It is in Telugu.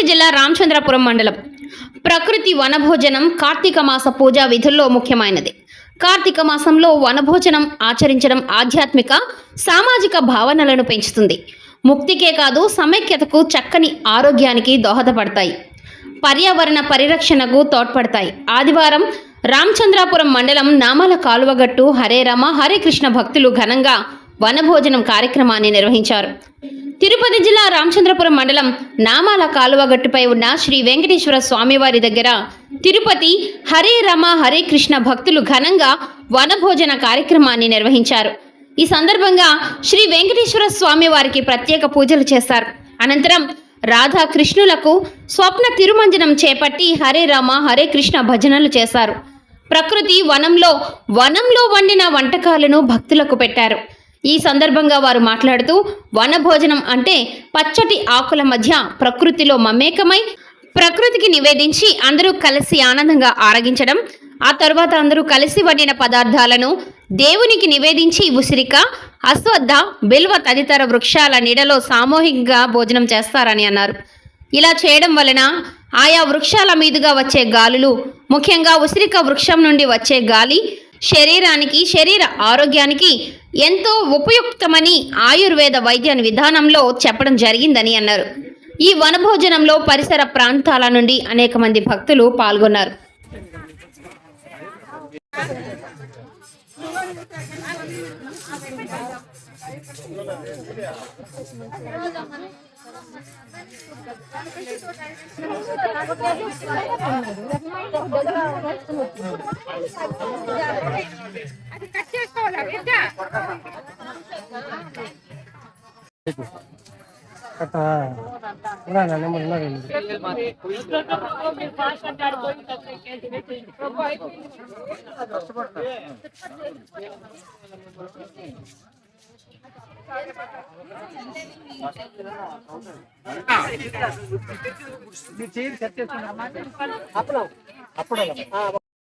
తిరుపతి జిల్లా రామచంద్రపురం మండలం. ప్రకృతి వనభోజనం కార్తీక మాస పూజా విధుల్లో ముఖ్యమైనది. కార్తీక మాసంలో వనభోజనం ఆచరించడం ఆధ్యాత్మిక సామాజిక భావనలను పెంచుతుంది. ముక్తికే కాదు సమైక్యతకు చక్కని ఆరోగ్యానికి దోహదపడతాయి. పర్యావరణ పరిరక్షణకు తోడ్పడతాయి. ఆదివారం రామచంద్రాపురం మండలం నామాల కాలువగట్టు హరే రామ హరే కృష్ణ భక్తులు ఘనంగా వనభోజనం కార్యక్రమాన్ని నిర్వహించారు. తిరుపతి జిల్లా రామచంద్రపురం మండలం నామాల కాలువగట్టుపై ఉన్న శ్రీ వెంకటేశ్వర స్వామివారి దగ్గర తిరుపతి హరే రమ హరే కృష్ణ భక్తులు ఘనంగా వనభోజన కార్యక్రమాన్ని నిర్వహించారు. ఈ సందర్భంగా శ్రీ వెంకటేశ్వర స్వామి వారికి ప్రత్యేక పూజలు చేశారు. అనంతరం రాధా కృష్ణులకు స్వప్న తిరుమంజనం చేపట్టి హరే రామ హరే కృష్ణ భజనలు చేశారు. ప్రకృతి వనంలో వనంలో వండిన వంటకాలను భక్తులకు పెట్టారు. ఈ సందర్భంగా వారు మాట్లాడుతూ వనభోజనం అంటే పచ్చటి ఆకుల మధ్య ప్రకృతిలో మమేకమై ప్రకృతికి నివేదించి అందరూ కలిసి ఆనందంగా ఆరగించడం ఆ తర్వాత అందరూ కలిసి వండిన పదార్థాలను దేవునికి నివేదించి ఉసిరిక అశ్వద్ధ బిల్వ తదితర వృక్షాల నీడలో సామూహికంగా భోజనం చేస్తారని అన్నారు. ఇలా చేయడం వలన ఆయా వృక్షాల మీదుగా వచ్చే గాలులు ముఖ్యంగా ఉసిరిక వృక్షం నుండి వచ్చే గాలి శరీరానికి శరీర ఆరోగ్యానికి ఎంతో ఉపయుక్తమని ఆయుర్వేద వైద్య విధానంలో చెప్పడం జరిగిందని అన్నారు. ఈ వనభోజనంలో పరిసర ప్రాంతాల నుండి అనేక మంది భక్తులు పాల్గొన్నారు. అది కట్ చేసుకోవాలా బిడ్డ కట్ట కష్టపడతా మీరు చేయండి సెట్ చేసుకున్నామా? అప్పుడు అప్పుడు